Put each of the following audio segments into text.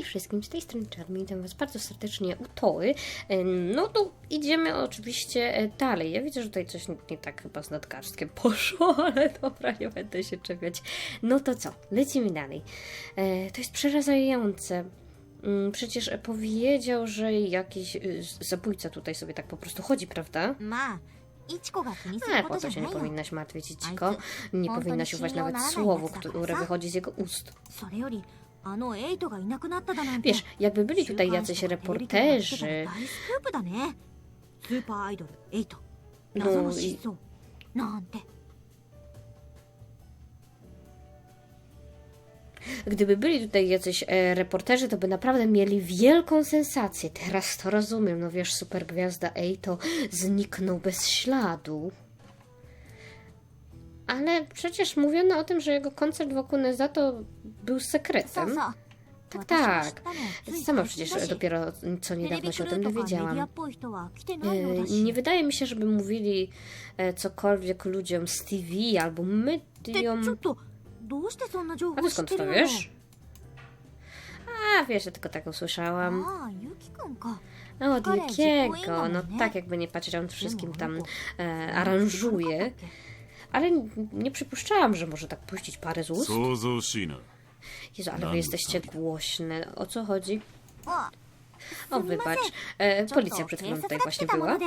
Hej wszystkim, z tej strony Czarny, witam Was bardzo serdecznie u e, No to idziemy oczywiście e, dalej. Ja widzę, że tutaj coś nie tak chyba z nadkarskiem poszło, ale dobra, nie będę się czepiać. No to co, lecimy dalej. E, to jest przerażające. Mm, przecież powiedział, że jakiś y, zabójca tutaj sobie tak po prostu chodzi, prawda? Ma. Ale po to się nie powinnaś martwić, Ichiko. Nie powinnaś uważać nawet słowu, które wychodzi z jego ust. Wiesz, jakby byli tutaj jacyś reporterzy. No i... Gdyby byli tutaj jacyś e, reporterzy, to by naprawdę mieli wielką sensację. Teraz to rozumiem. No wiesz, super gwiazda Ej zniknął bez śladu. Ale przecież mówiono o tym, że jego koncert wokół Nezato był sekretem. Tak, tak. Sama przecież dopiero co niedawno się o tym dowiedziałam. E, nie wydaje mi się, żeby mówili e, cokolwiek ludziom z TV albo mediom. A ty skąd to wiesz? A, wiesz, ja tylko tak usłyszałam. No, od Jukiego. No tak jakby nie patrzeć, on wszystkim tam e, aranżuje ale nie przypuszczałam, że może tak puścić parę z ust. Jezu, ale wy jesteście głośne. O co chodzi? O, wybacz. E, policja przed chwilą tutaj właśnie była.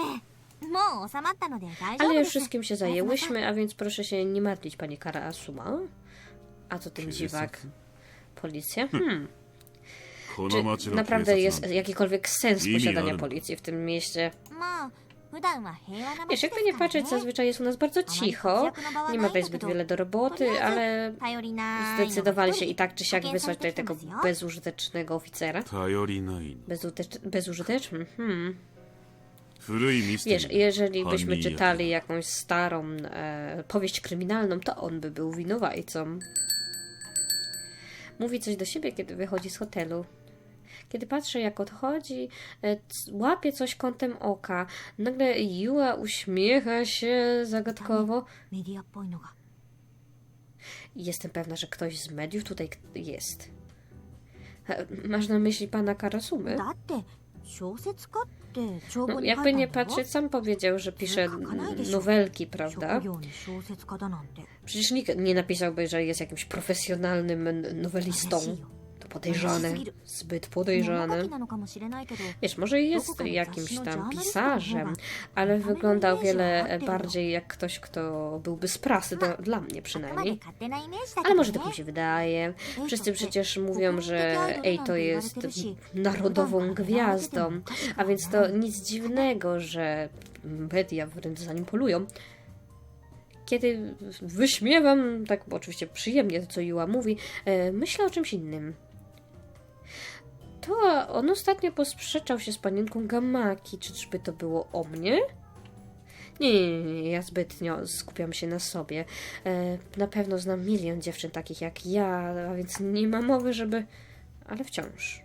Ale już wszystkim się zajęłyśmy, a więc proszę się nie martwić, pani Kara Asuma. A to ten dziwak. Policja? Hmm. Czy naprawdę jest jakikolwiek sens posiadania policji w tym mieście? Wiesz, jakby nie patrzeć, zazwyczaj jest u nas bardzo cicho, nie ma tutaj zbyt wiele do roboty, ale zdecydowali się i tak czy siak wysłać tutaj tego bezużytecznego oficera. Bezużyteczny? Hmm. Wiesz, jeżeli byśmy czytali jakąś starą e, powieść kryminalną, to on by był winowajcą. Mówi coś do siebie, kiedy wychodzi z hotelu. Kiedy patrzę, jak odchodzi, e, łapie coś kątem oka. Nagle Yua uśmiecha się zagadkowo. Jestem pewna, że ktoś z mediów tutaj jest. E, masz na myśli pana Karasumy? No, jakby nie patrzeć, sam powiedział, że pisze nowelki, prawda? Przecież nikt nie napisałby, że jest jakimś profesjonalnym nowelistą podejrzany. Zbyt podejrzany. Wiesz, może jest jakimś tam pisarzem, ale wygląda o wiele bardziej jak ktoś, kto byłby z prasy, do, dla mnie przynajmniej. Ale może tak mi się wydaje. Wszyscy przecież mówią, że Ej jest narodową gwiazdą, a więc to nic dziwnego, że media wręcz za nim polują kiedy wyśmiewam, tak bo oczywiście przyjemnie to, co Iła mówi, e, myślę o czymś innym to on ostatnio posprzeczał się z panienką Gamaki. Czy czyżby to było o mnie? Nie, nie, nie, ja zbytnio skupiam się na sobie. E, na pewno znam milion dziewczyn takich jak ja, a więc nie ma mowy, żeby... Ale wciąż.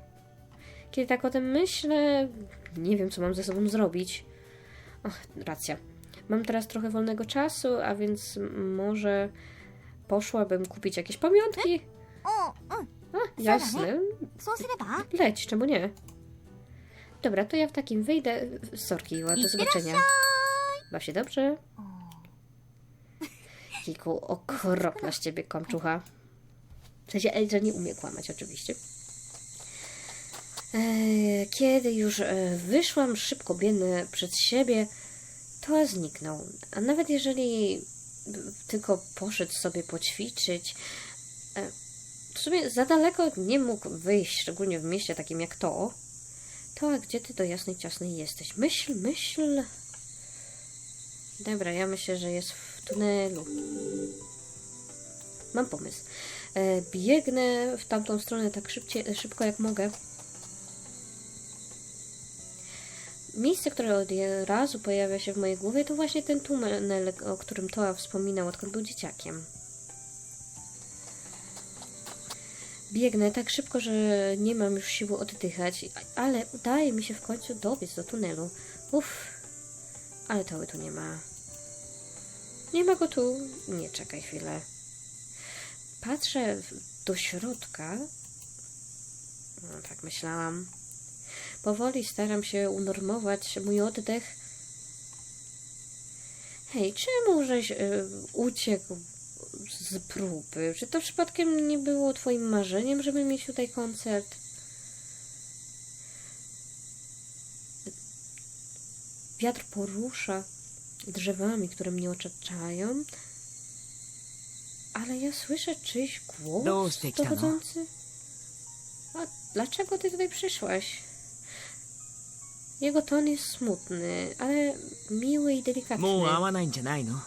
Kiedy tak o tym myślę, nie wiem, co mam ze sobą zrobić. Ach, racja. Mam teraz trochę wolnego czasu, a więc może poszłabym kupić jakieś pamiątki. A, jasne. Leć, czemu nie? Dobra, to ja w takim wyjdę. Sorki, Iła, do zobaczenia. Baw się dobrze. Kiku, okropna z ciebie kłamczucha. W sensie Elża nie umie kłamać, oczywiście. E, kiedy już e, wyszłam szybko biedny przed siebie, to zniknął. A nawet jeżeli tylko poszedł sobie poćwiczyć, w sumie za daleko nie mógł wyjść, szczególnie w mieście takim jak to. To, gdzie ty do jasnej ciasnej jesteś? Myśl, myśl. Dobra, ja myślę, że jest w tunelu. Mam pomysł. E, biegnę w tamtą stronę tak szybcie, szybko jak mogę. Miejsce, które od razu pojawia się w mojej głowie, to właśnie ten tunel, o którym Toa wspominał, odkąd był dzieciakiem. Biegnę tak szybko, że nie mam już siły oddychać, ale udaje mi się w końcu dobiec do tunelu. Uff, ale Toły tu nie ma. Nie ma go tu. Nie, czekaj chwilę. Patrzę do środka. No, tak myślałam. Powoli staram się unormować mój oddech. Hej, czemu żeś y, uciekł z próby? Czy to przypadkiem nie było twoim marzeniem, żeby mieć tutaj koncert? Wiatr porusza drzewami, które mnie otaczają, ale ja słyszę czyjś głos どうして来たの dochodzący. A dlaczego ty tutaj przyszłaś? Jego ton jest smutny, ale miły i delikatny. もう会わないんじゃないの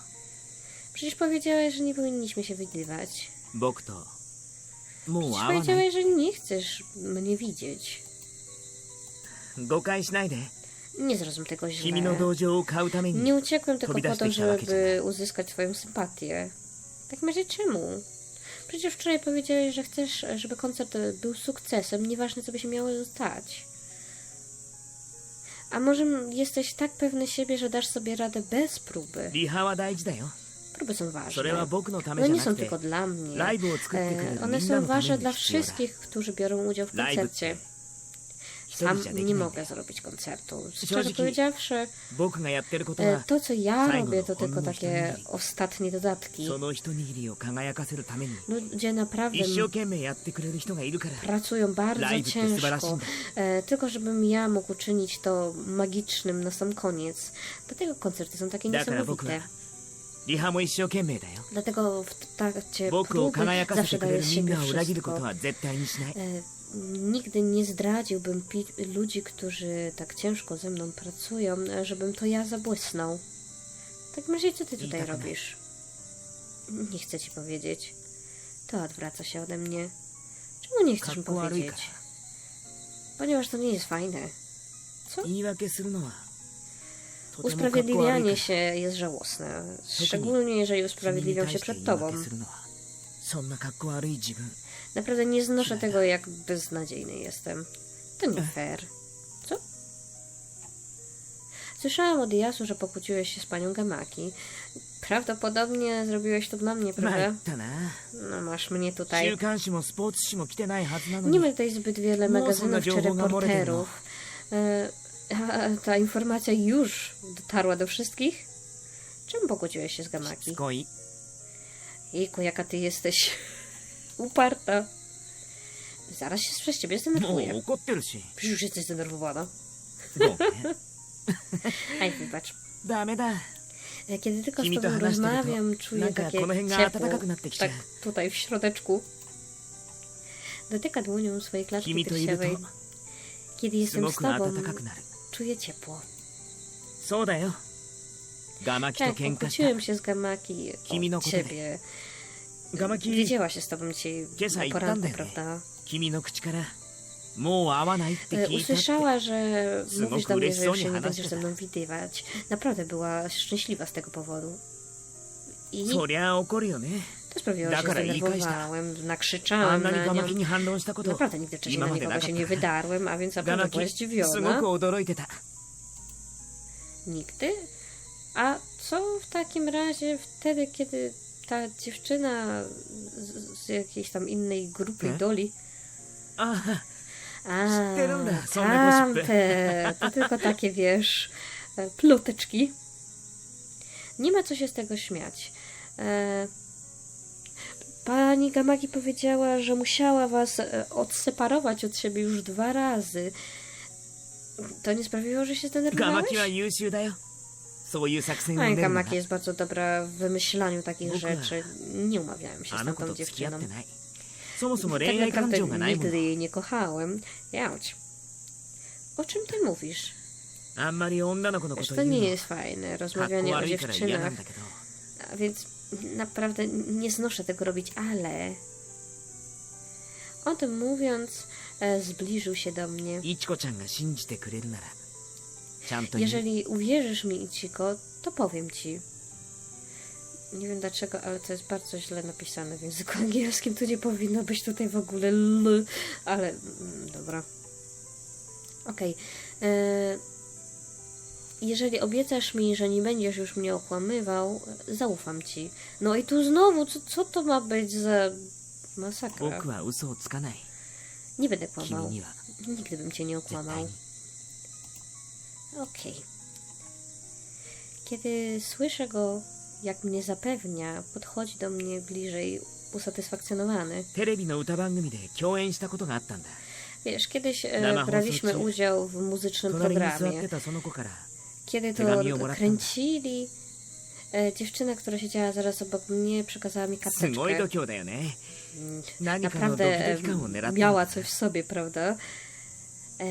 Przecież powiedziałeś, że nie powinniśmy się widywać. 僕ともう Przecież 会わない powiedziałeś, że nie chcesz mnie widzieć. 誤解しないで Nie zrozum tego 君の źle. 同情を買うため Nie に uciekłem tylko po to, Powiedziałeś takie jakieś żeby uzyskać twoją sympatię. Tak razie czemu? Przecież wczoraj powiedziałeś, że chcesz, żeby koncert był sukcesem, nieważne co by się miało stać. A może jesteś tak pewny siebie, że dasz sobie radę bez próby? リハは大事だよ próby są ważne. One no nie są tylko dla mnie. E, one są ważne dla wszystkich, którzy biorą udział w koncercie. Sam nie mogę zrobić koncertu. Szczerze powiedziawszy, e, to co ja robię, to tylko takie ostatnie dodatki. Ludzie no, naprawdę pracują bardzo ciężko, e, tylko żebym ja mógł czynić to magicznym na sam koniec. Dlatego koncerty są takie niesamowite. リハも一生懸命だよ Dlatego w trakcie 僕を próby 輝かせ zawsze てくれ daję る z みん siebie なを裏切るこ wszystko. とは絶対にしない E, Nigdy nie zdradziłbym pi- ludzi, którzy tak ciężko ze mną pracują, e, żebym to ja zabłysnął. Tak myślisz, co ty tutaj tak dalej. robisz? Nie chcę ci powiedzieć. To odwraca się ode mnie. Czemu nie chcesz mi 格好悪いか powiedzieć? ら Ponieważ to nie jest fajne. 言い訳するのは Usprawiedliwianie się jest żałosne, szczególnie jeżeli usprawiedliwiam się przed tobą. Naprawdę nie znoszę tego, jak beznadziejny jestem. To nie fair. Co? Słyszałam od Jasu, że pokłóciłeś się z panią Gamaki. Prawdopodobnie zrobiłeś to dla mnie, prawda? No masz mnie tutaj. Nie ma tutaj zbyt wiele magazynów czy reporterów ta informacja już dotarła do wszystkich? Czemu pokłóciłeś się z Gamaki? Skoi. Jejku, jaka ty jesteś uparta. Zaraz się przez ciebie zdenerwuję. No, Przecież już jesteś zdenerwowana. No, Aj, wybacz. Damy da. E, kiedy tylko z tobą rozmawiam, czuję takie ciepło. Tak tutaj, w środeczku. Dotyka dłonią swojej klatki piersiowej. Kiedy jestem z tobą, czuję ciepło. そうだよガマキと Tak, 喧嘩した pokłóciłem się z Gamaki Kimi no o kote de. ciebie. ガマキ Widziała się z tobą dzisiaj Gdzie na sa poranku, ittan da yo ne. prawda? 君の口からもう会わないって E, 聞いたって Usłyszała, że Synoku, mówisz do mnie, że już rysonie się nie hanaste będziesz ze da. mną widywać. Naprawdę była szczęśliwa z tego powodu. I そりゃ怒るよね to sprawiło, że się zdenerwowałem, nakrzyczałem na nią. Naprawdę nigdy wcześniej na nikogo się nie wydarłem, a więc naprawdę była zdziwiona. Nigdy? A co w takim razie wtedy, kiedy ta dziewczyna z, z jakiejś tam innej grupy doli... Aha. A, tamte, to tylko takie, wiesz, pluteczki. Nie ma co się z tego śmiać. E, Pani Gamagi powiedziała, że musiała was e, odseparować od siebie już dwa razy. To nie sprawiło, że się zdenerwowałeś? Pani Gamaki jest bardzo dobra w wymyślaniu takich rzeczy. Nie umawiałem się z taką dziewczyną. Tak naprawdę nigdy jej nie kochałem. Jauć. O czym ty mówisz? Wiesz, to nie jest fajne, rozmawianie o dziewczynach. A więc naprawdę nie znoszę tego robić, ale... O tym mówiąc, e, zbliżył się do mnie. Jeżeli uwierzysz mi, Ichiko, to powiem ci. Nie wiem dlaczego, ale to jest bardzo źle napisane w języku angielskim. Tu nie powinno być tutaj w ogóle l, ale mm, dobra. Okej. Okay Jeżeli obiecasz mi, że nie będziesz już mnie okłamywał, zaufam ci. No i tu znowu, co, co to ma być za masakra? 僕は嘘をつかない Nie będę 君 kłamał. には Nigdy bym cię nie 絶対 okłamał. に Okej. Kiedy słyszę go, jak mnie zapewnia, podchodzi do mnie bliżej usatysfakcjonowany. テレビの歌番組で共演したことがあったんだ Wiesz, kiedyś e, Dama braliśmy Hosochi. udział w muzycznym 隣に座っ programie. てたその子から Kiedy to kręcili, e, dziewczyna, która siedziała zaraz obok mnie, przekazała mi karteczkę. Mm, naprawdę e, miała coś w sobie, prawda? E,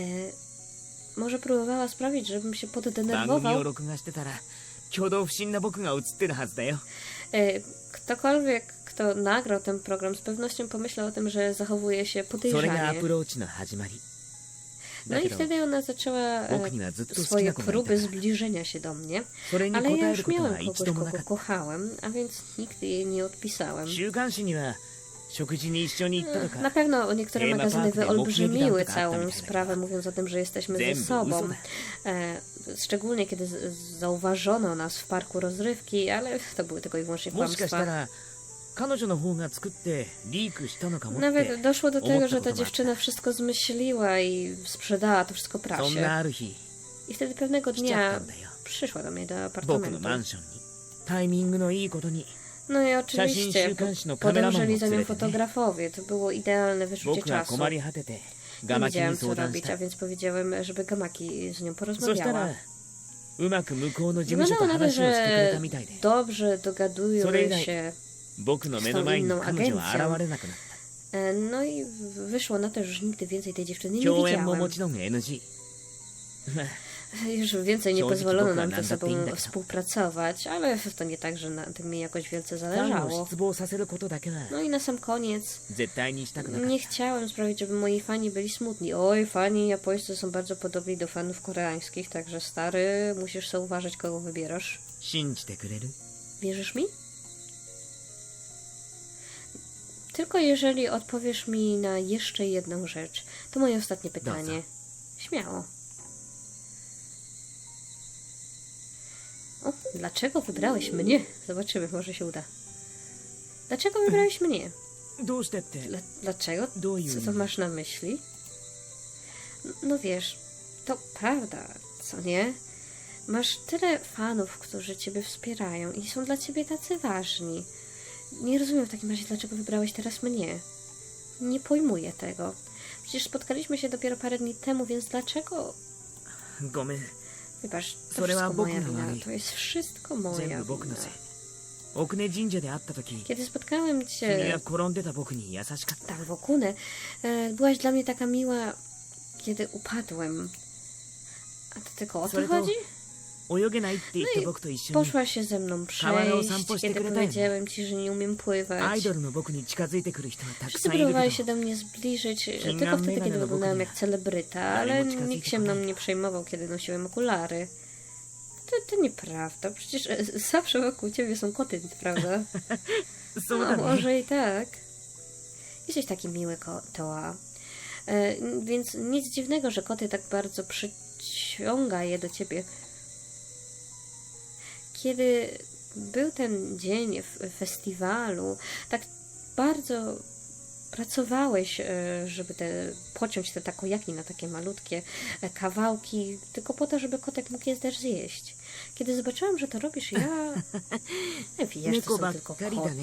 może próbowała sprawić, żebym się poddenerwował. E, ktokolwiek, kto nagrał ten program, z pewnością pomyślał o tym, że zachowuje się podejrzanie. No i wtedy ona zaczęła e, swoje próby zbliżenia się do mnie, ale ja już miałem kogoś, kogo kochałem, a więc nigdy jej nie odpisałem. Na pewno niektóre magazyny wyolbrzymiły całą sprawę, mówiąc o tym, że jesteśmy ze sobą. E, szczególnie kiedy zauważono nas w parku rozrywki, ale to były tylko i wyłącznie kłamstwa. Nawet doszło do tego, że ta dziewczyna wszystko zmyśliła i sprzedała to wszystko prasie. I wtedy pewnego dnia przyszła do mnie do apartamentu. No i oczywiście podążali za nią fotografowie. To było idealne wyczucie czasu. Nie wiedziałem co robić, a więc powiedziałem, żeby Gamaki z nią porozmawiała. Wyglądało na to, że dobrze dogadują się 僕の目の前に彼女は現れなくなっ E, No i w- wyszło na to, że już nigdy więcej tej dziewczyny た nie 共演も widziałem. もちろん NG Już więcej nie Ciągnij pozwolono boka, nam ze nam sobą zapindę. współpracować, ale to nie tak, że na tym mi jakoś wielce ファンを zależało. 失望させることだけは No i na sam koniec 絶対にしたくなかっ nie た chciałem sprawić, żeby moi fani byli smutni. Oj, fani japońscy są bardzo podobni do fanów koreańskich, także stary, musisz sobie uważać, kogo wybierasz. 信じてくれる Wierzysz mi? Tylko jeżeli odpowiesz mi na jeszcze jedną rzecz. To moje ostatnie pytanie. Śmiało. O, dlaczego wybrałeś mnie? Zobaczymy, może się uda. Dlaczego wybrałeś mnie? Dla, dlaczego? Co to masz na myśli? No, no wiesz, to prawda, co nie? Masz tyle fanów, którzy ciebie wspierają i są dla ciebie tacy ważni. Nie rozumiem w takim razie, dlaczego wybrałeś teraz mnie. Nie pojmuję tego. Przecież spotkaliśmy się dopiero parę dni temu, więc dlaczego... ごめん Wybacz, to So, wszystko była moja Bogu na wina. wali. To jest wszystko 全 moja 部僕の wina. せい奥根神社で会った時 Kiedy spotkałem 君 cię が転んでた僕に優しかった tak w Okunę, e, byłaś dla mnie taka miła, kiedy upadłem. A to tylko o to Co to- chodzi? No i poszła się ze mną przejść, kiedy powiedziałem ci, że nie umiem pływać. Wszyscy próbowali się do mnie zbliżyć, tylko wtedy, kiedy wyglądałem jak celebryta, ale nikt się mną nie przejmował, kiedy nosiłem okulary. To, to nieprawda, przecież e, e, zawsze wokół ciebie są koty, prawda? No, może i tak. Jesteś taki miły, Toa. E, więc nic dziwnego, że koty tak bardzo przyciąga je do ciebie kiedy był ten dzień w festiwalu, tak bardzo pracowałeś, e, żeby te, pociąć te takojaki na takie malutkie e, kawałki, tylko po to, żeby kotek mógł je też zjeść. Kiedy zobaczyłam, że to robisz, ja... Wiesz, to są tylko koty.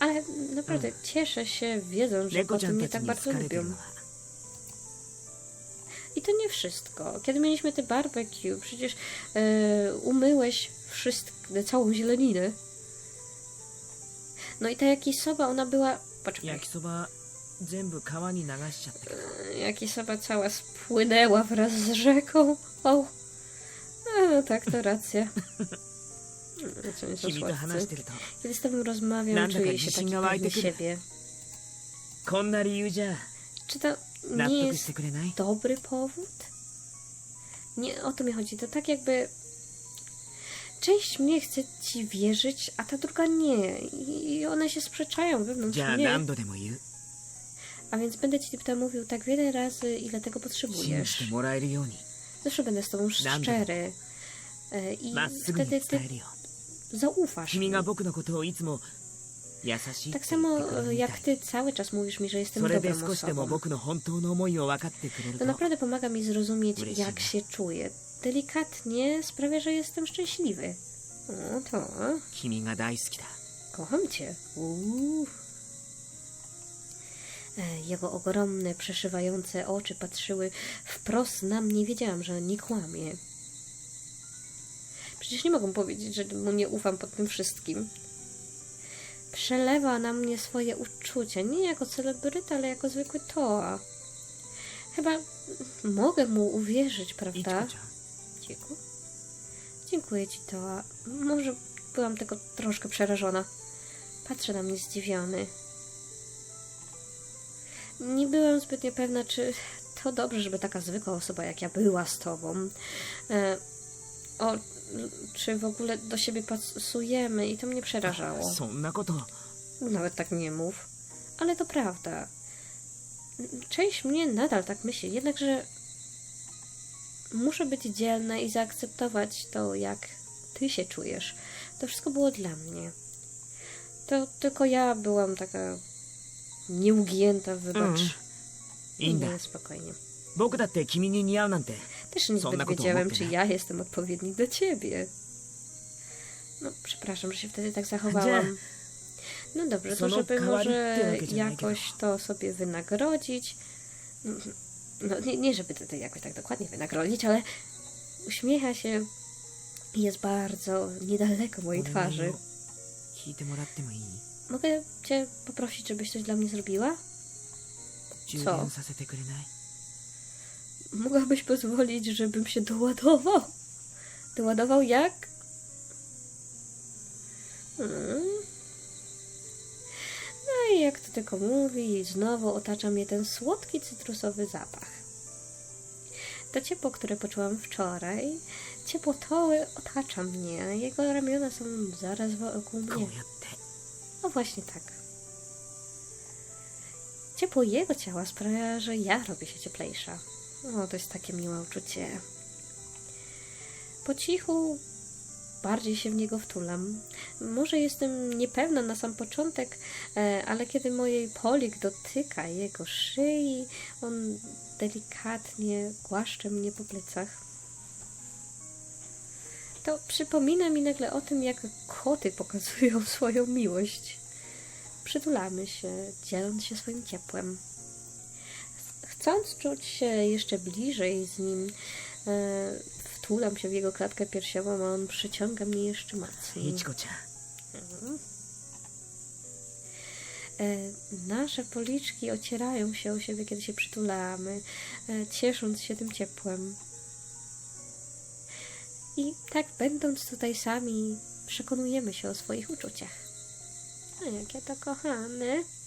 Ale naprawdę cieszę się, wiedząc, że koty mnie tak bardzo lubią. I to nie wszystko. Kiedy mieliśmy te barbecue, przecież e, umyłeś wszystko, całą zieleninę. No i ta jakisoba, ona była... Poczekaj. Jakisoba... E, jakisoba cała spłynęła wraz z rzeką. O. No tak, to racja. Co nie. Kiedy z tobą rozmawiam, czuję się taki pewny siebie. Czy to nie jest dobry powód. Nie o to mi chodzi. To tak jakby część mnie chce ci wierzyć, a ta druga nie. I one się sprzeczają wewnątrz mnie. A więc będę ci to mówił tak wiele razy, ile tego potrzebujesz. Zawsze będę z tobą szczery. E, I wtedy ty zaufasz mi. Tak samo e, jak ty cały czas mówisz mi, że jestem dobrą osobą. To naprawdę pomaga mi zrozumieć, jak się czuję. Delikatnie sprawia, że jestem szczęśliwy. O, to. Kocham cię. Uff. E, jego ogromne, przeszywające oczy patrzyły wprost na mnie. Wiedziałam, że nie kłamie. Przecież nie mogą powiedzieć, że mu nie ufam pod tym wszystkim. Przelewa na mnie swoje uczucia, nie jako celebryta, ale jako zwykły Toa. Chyba mogę mu uwierzyć, prawda? Dziękuję. Dziękuję ci, Toa. Może byłam tylko troszkę przerażona. Patrzę na mnie zdziwiony. Nie byłam zbytnio pewna, czy to dobrze, żeby taka zwykła osoba jak ja była z tobą. E, o, czy w ogóle do siebie pasujemy i to mnie przerażało. そんなこと Nawet tak nie mów. Ale to prawda. Część mnie nadal tak myśli, jednakże muszę być dzielna i zaakceptować to, jak ty się czujesz. To wszystko było dla mnie. To tylko ja byłam taka nieugięta, wybacz. いいんだ Nie, spokojnie. 僕だって君に似合うなんて też niezbyt wiedziałem, czy ja jestem odpowiedni do ciebie. No, przepraszam, że się wtedy tak zachowałam. No dobrze, to żeby może jakoś to sobie wynagrodzić. No, no nie, nie żeby to jakoś tak dokładnie wynagrodzić, ale uśmiecha się i jest bardzo niedaleko mojej twarzy. Mogę cię poprosić, żebyś coś dla mnie zrobiła? Co? Mogłabyś pozwolić, żebym się doładował? Doładował jak? Mm. No i jak to tylko mówi, znowu otacza mnie ten słodki cytrusowy zapach. To ciepło, które poczułam wczoraj, ciepło toły otacza mnie, a jego ramiona są zaraz wokół mnie. No właśnie tak. Ciepło jego ciała sprawia, że ja robię się cieplejsza. O, to jest takie miłe uczucie. Po cichu bardziej się w niego wtulam. Może jestem niepewna na sam początek, e, ale kiedy mojej polik dotyka jego szyi, on delikatnie głaszcze mnie po plecach. To przypomina mi nagle o tym, jak koty pokazują swoją miłość. Przytulamy się, dzieląc się swoim ciepłem. Chcąc czuć się jeszcze bliżej z nim, e, wtulam się w jego klatkę piersiową, a on przyciąga mnie jeszcze mocniej. Idź, Gucia. Mhm. E, nasze policzki ocierają się o siebie, kiedy się przytulamy, e, ciesząc się tym ciepłem. I tak będąc tutaj sami, przekonujemy się o swoich uczuciach. A jakie to kochane!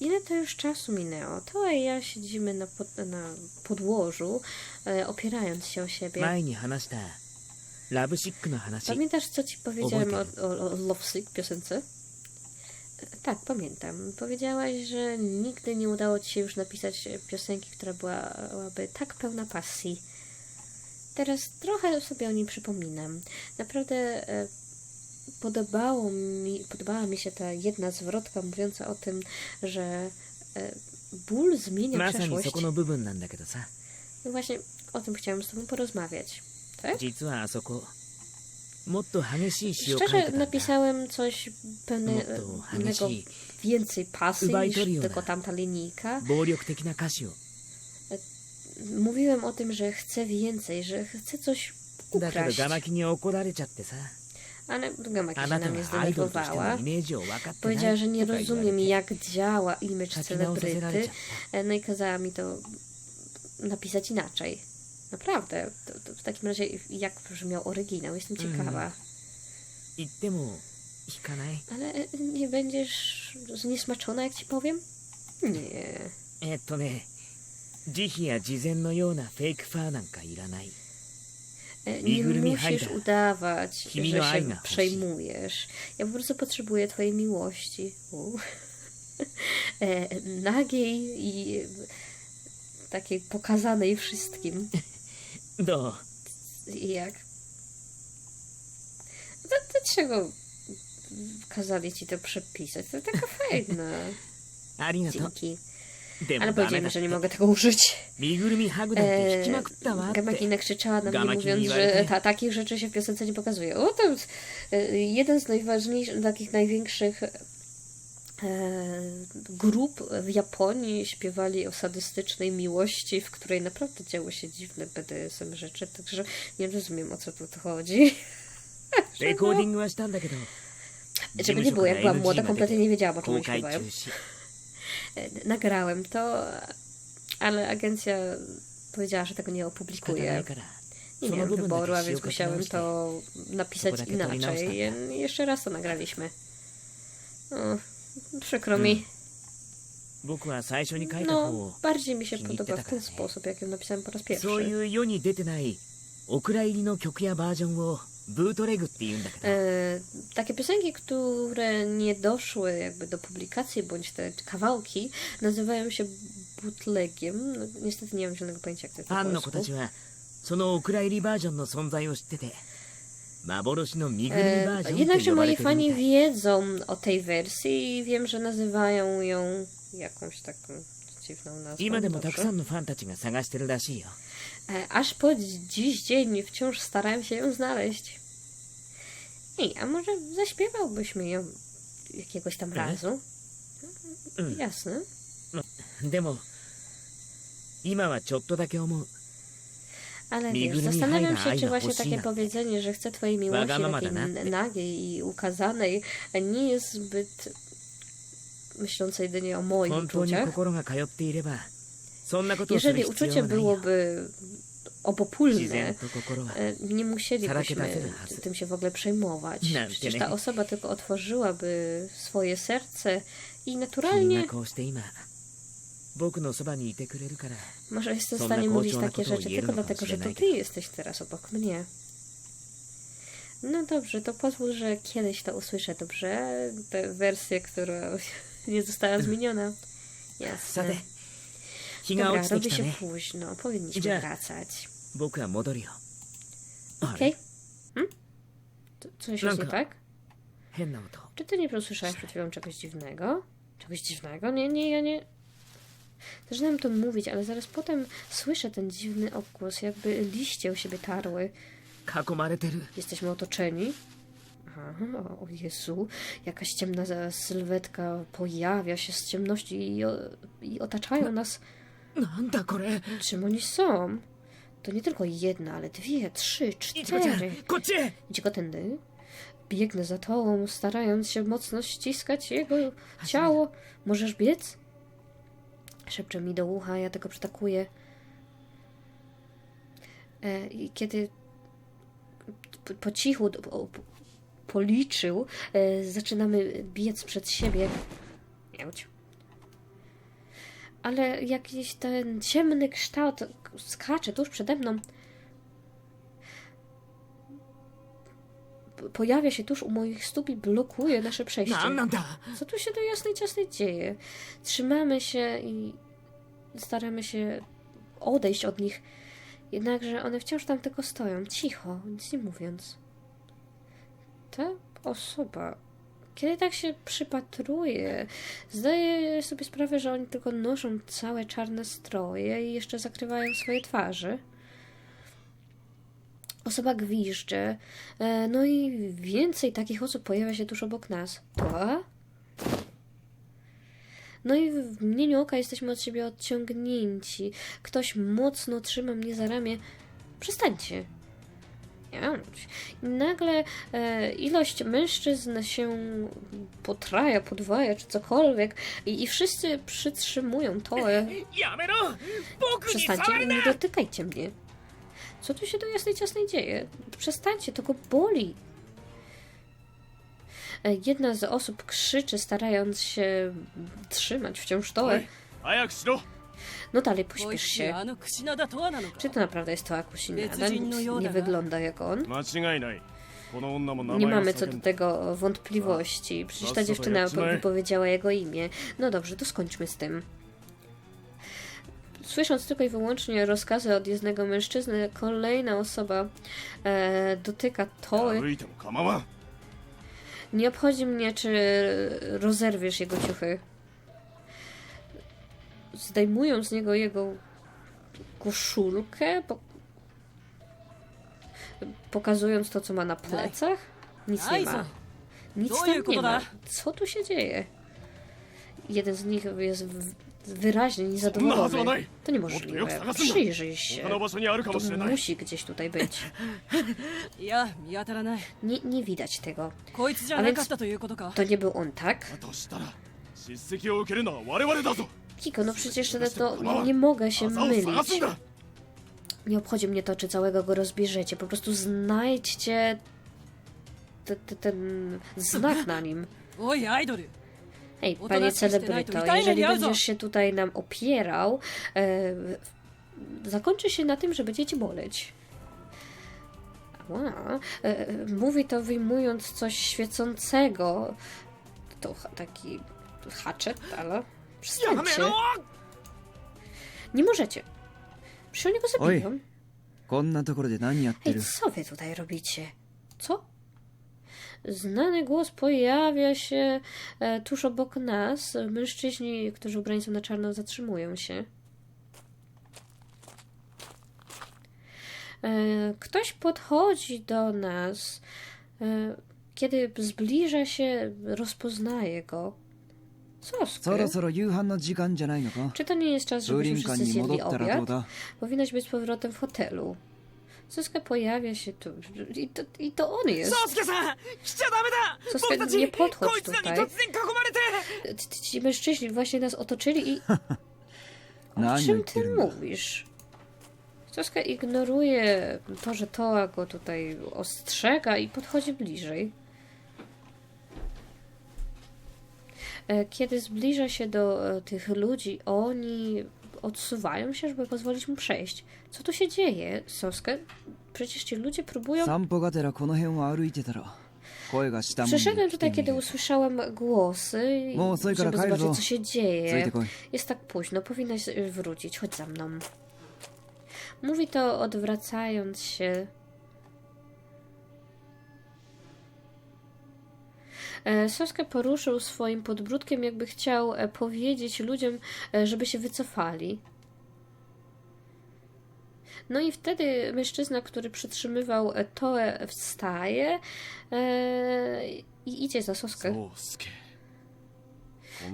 Ile to już czasu minęło? To i ja siedzimy na, pod, na podłożu, e, opierając się o siebie. 前に話したラブシックの話 Pamiętasz, co ci powiedziałem o, Obojga. o, o Love Sick piosence? E, Tak, pamiętam. Powiedziałaś, że nigdy nie udało ci się już napisać piosenki, która byłaby tak pełna pasji. Teraz trochę sobie o niej przypominam. Naprawdę e, podobało mi, podobała mi się ta jedna zwrotka mówiąca o tym, że e, ból zmienia przeszłość. No właśnie o tym chciałam z tobą porozmawiać. Tak? Szczerze napisałem coś pewnego e, więcej pasji niż tylko tamta linijka. E, mówiłem o tym, że chcę więcej, że chcę coś ukraść. Ale Gamaki あ się な na た mnie はアイドルとしての zdenerwowała. イメージを分かってない Powiedziała, że nie とか言われ rozumiem, て jak działa image 書き直させられちゃっ celebryty. E, No i kazała mi to napisać inaczej. Naprawdę. To, to w takim razie, jak brzmiał oryginał? Jestem Mm. ciekawa. た言っても弾かない Ale e, nie będziesz zniesmaczona, jak ci powiem? Nie. えっとね慈悲や慈善のようなフェイクファーなんかいらない E, E, nie musisz udawać, że się przejmujesz. Ja po prostu potrzebuję Twojej miłości. E, nagiej i takiej pokazanej wszystkim. No. Jak? Dlaczego kazali ci to przepisać? To taka fajna. Dzięki. Ale powiedziałem, że nie mogę tego użyć. E, Gamaki nakrzyczała na mnie mówiąc, że ta, takich rzeczy się w piosence nie pokazuje. O, to e, jeden z najważniejszych, takich największych e, grup w Japonii śpiewali o sadystycznej miłości, w której naprawdę działy się dziwne BDSM rzeczy, także nie rozumiem o co tu chodzi. Recording Żeby nie było, jak byłam młoda, kompletnie nie wiedziałam o czym śpiewają. 中止 E, Nagrałem to, ale agencja powiedziała, że tego nie 仕方ない opublikuje. から Nie その miałem 部分だ wyboru, a け詩 więc を書き musiałem 直して to napisać Tylko takie to inaczej. inausta. I Jeszcze raz to nagraliśmy. O, przykro mi. 僕は最初に書いた方 No, を bardziej mi się Czyli podoba w taka ten nie. sposób, jak ją napisałem po raz そう pierwszy. いう世に出てないお蔵入りの曲やバージョンを E, takie piosenki, które nie doszły jakby do publikacji, bądź te kawałki, nazywają się bootlegiem. No, niestety nie mam żadnego pojęcia, jak to jest ファンの子 po たち polsku. はそのお蔵入りバージョンの存在を知ってて幻の身ぐりバー E, ジョンと jednakże 呼ばれ moi てるみ fani たい wiedzą o tej wersji i wiem, że nazywają ją jakąś taką dziwną nazwą. 今でもたく Dobrze. さんのファンたちが探してるらしいよ Aż po dziś dzień wciąż starałem się ją znaleźć. Ej, a może zaśpiewałbyś mi ją jakiegoś tam E? razu? Mm. Jasne. でも今はちょっとだけ思う Ale Mi wiesz, gry mi zastanawiam hajna, się, czy ajna, właśnie hosina. takie powiedzenie, że chcę twojej miłości Wagamama takiej dana. n- nagiej i ukazanej, nie jest zbyt myślące jedynie o moich 本当に uczuciach. Jeżeli uczucie byłoby obopólne, e, nie musielibyśmy tym się w ogóle przejmować. Przecież ta osoba tylko otworzyłaby swoje serce i naturalnie może jestem w stanie mówić takie rzeczy tylko dlatego, że to ty jesteś teraz obok mnie. No dobrze, to pozwól, że kiedyś to usłyszę, dobrze? Tę wersję, która nie została zmieniona. Jasne. て日が Dobra, 落ちて robi きた się ね późno. Powinniśmy Gdzie? wracać. 僕は戻るよあ Okej. れ Hmm? To- Coś jest nie Blanka. tak? 変な音 Czy ty nie usłyszałeś przed chwilą czegoś dziwnego? Czegoś dziwnego? Nie, nie, ja nie... Zaczynam to mówić, ale zaraz potem słyszę ten dziwny odgłos, jakby liście u siebie tarły. 囲まれてる Jesteśmy otoczeni. Aha, o Jezu, jakaś ciemna za- sylwetka pojawia się z ciemności i, o, i otaczają nas. なんだこれ Czym oni są? To nie tylko jedna, ale dwie, trzy, いちこちゃん cztery. こっちへ Idź go tędy. Biegnę za tobą, starając się mocno ściskać jego ciało. Możesz biec? Szepcze mi do ucha, ja tego przytakuję. E, I kiedy po, po cichu po, po, policzył, e, zaczynamy biec przed siebie. Miauć. ale jakiś ten ciemny kształt skacze tuż przede mną. Pojawia się tuż u moich stóp i blokuje nasze przejście. No, no Co tu się do jasnej ciasnej dzieje? Trzymamy się i staramy się odejść od nich. Jednakże one wciąż tam tylko stoją, cicho, nic nie mówiąc. Ta osoba kiedy tak się przypatruje, zdaje sobie sprawę, że oni tylko noszą całe czarne stroje i jeszcze zakrywają swoje twarze. Osoba gwizdże, no i więcej takich osób pojawia się tuż obok nas. To? No i w mgnieniu oka jesteśmy od siebie odciągnięci. Ktoś mocno trzyma mnie za ramię. Przestańcie nie. Nagle e, ilość mężczyzn się potraja, podwaja, czy cokolwiek i, i wszyscy przytrzymują toę. E, przestańcie, nie dotykajcie mnie. Co tu się do jasnej ciasnej dzieje? Przestańcie, to go boli. E, jedna z osób krzyczy, starając się trzymać wciąż toę. No dalej, pośpiesz się. Czy to naprawdę jest to Akusina? Nie wygląda jak on. Nie mamy co do tego wątpliwości. Przecież ta dziewczyna wypowiedziała jego imię. No dobrze, to skończmy z tym. Słysząc tylko i wyłącznie rozkazy od jednego mężczyzny, kolejna osoba e, dotyka to. Nie obchodzi mnie, czy rozerwiesz jego ciuchy zdejmują z niego jego koszulkę, po... pokazując to, co ma na plecach. Nic nie ma. Nic tam nie ma. Co tu się dzieje? Jeden z nich jest wyraźnie niezadowolony. To niemożliwe. Przyjrzyj się. To musi gdzieś tutaj być. Nie, nie widać tego. A więc to nie był on, tak? Kiko, no przecież to nie mogę się mylić. Nie obchodzi mnie to, czy całego go rozbierzecie. Po prostu znajdźcie te, te, ten znak na nim. Hej, panie celebryto, jeżeli będziesz się tutaj nam opierał, e, zakończy się na tym, że będzie ci boleć. Ała. E, mówi to wyjmując coś świecącego. To taki haczet, ale... przestańcie. Nie możecie. Przecież oni go zabiją. こんなところで何やって Hej, る co wy tutaj robicie? Co? Znany głos pojawia się e, tuż obok nas. Mężczyźni, którzy ubrani są na czarno, zatrzymują się. E, ktoś podchodzi do nas. E, kiedy zbliża się, rozpoznaje go. そ Soskę. ろそろ夕飯の時間じゃないのか Czy to nie jest czas, 風 żebyśmy 林館 wszyscy に戻 zjedli ったらどう obiad? だ Powinnaś być z powrotem w hotelu. Soska pojawia się tu. I to, i to on jest. 宗介さん来ちゃダメだ Soska, 僕たち nie podchodź こいつらに tutaj. 突然囲まれて Ci- Ci mężczyźni właśnie nas otoczyli i... O 何を言 czym ってる ty んだ mówisz? Soska ignoruje to, że Toa go tutaj ostrzega i podchodzi bliżej. Kiedy zbliża się do e, tych ludzi, oni odsuwają się, żeby pozwolić mu przejść. Co tu się dzieje, Soska? Przecież ci ludzie próbują 散歩がてらこの辺を歩いてたら声がしたもんで Przyszedłem 来て tutaj, み kiedy る usłyszałem głosy, i No, słuchaj, żeby Kara, zobaczyć, Kaizo. co się つい dzieje. てこい Jest tak późno, powinnaś y, wrócić, chodź za mną. Mówi to odwracając się. E, Soskę poruszył swoim podbródkiem, jakby chciał e, powiedzieć ludziom, e, żeby się wycofali. No i wtedy mężczyzna, który przytrzymywał Toe, wstaje i idzie za Soskę.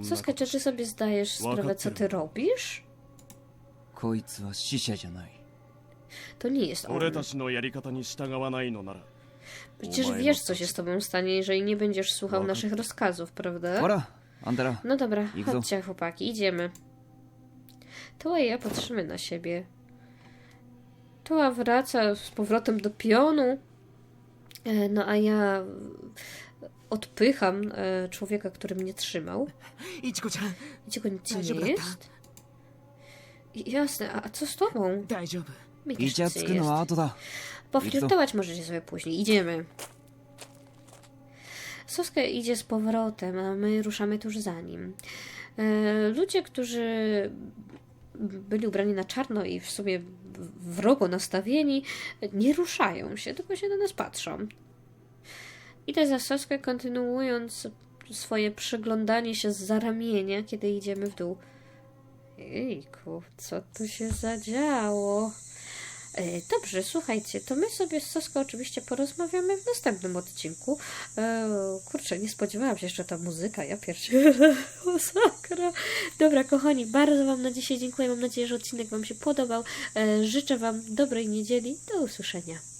Soska, czy ty sobie zdajesz sprawę, co ty robisz? To nie jest on. Przecież wiesz, co się z tobą stanie, jeżeli nie będziesz słuchał naszych rozkazów, prawda? No dobra, chodźcie chłopaki, idziemy. Toa i ja patrzymy na siebie. Toa wraca z powrotem do pionu, e, no a ja odpycham e, człowieka, który mnie trzymał. Ichiko-chan. Ichiko, nic nie jest? Jasne, a co z tobą? Mikasz, co jest? Poflirtować możecie sobie później. Idziemy. Soska idzie z powrotem, a my ruszamy tuż za nim. E, ludzie, którzy byli ubrani na czarno i w sumie wrogo nastawieni, nie ruszają się, tylko się na nas patrzą. Idę za Soskę, kontynuując swoje przyglądanie się za ramienia, kiedy idziemy w dół. Ejku, co tu się zadziało? E, Dobrze, słuchajcie, to my sobie z Soską oczywiście porozmawiamy w następnym odcinku. E, kurczę, nie spodziewałam się jeszcze ta muzyka, ja pierwszy masakra. Dobra, kochani, bardzo Wam na dzisiaj dziękuję. Mam nadzieję, że odcinek Wam się podobał. E, życzę Wam dobrej niedzieli. Do usłyszenia.